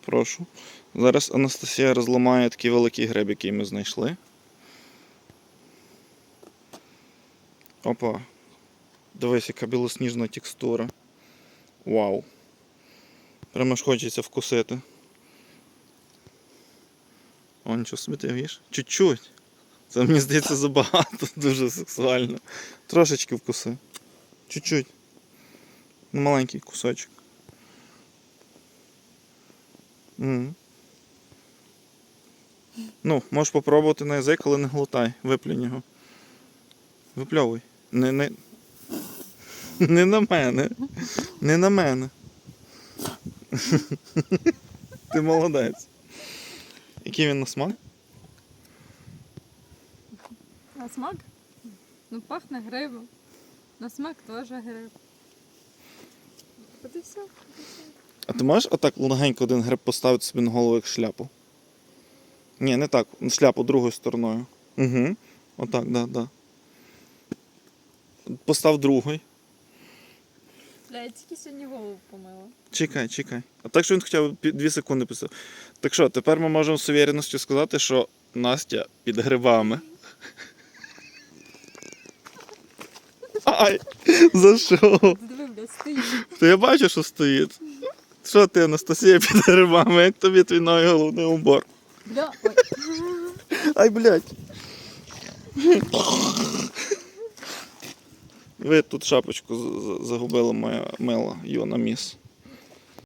Прошу. Зараз Анастасія розламає такий великий гриб, який ми знайшли. Опа. Дивись, яка білосніжна текстура. Вау. Прямо ж хочеться вкусити. О, нічого собі ти віж? Чуть-чуть. Це мені здається забагато, дуже сексуально. Трошечки вкуси. Чуть-чуть. Маленький кусочок. М. Ну, можеш попробувати на язик, але не глотай. Виплюнь його. Випльовуй. Не, не... не на мене. Не на мене. Ти молодець. Який він на смак? На смак? Ну пахне грибом. На смак теж гриб. От і все. А ти можеш отак легенько один гриб поставити собі на голову як шляпу? Ні, не так. Шляпу другою стороною. Угу. Отак, да, да. Постав другий. Бля, я тільки сьогодні голову помила. Чекай, чекай. А так, що він хоча б пі- дві секунди писав. Так що, тепер ми можемо з увіреністю сказати, що Настя під грибами. Ай! За що? Диви, бля, стоїть. То я бачу, що стоїть. Що ти, Анастасія, під грибами? Як тобі твій новий головний убор? Бля, ой. Ай, блядь. Ви тут шапочку загубила моя мила Йона Міс.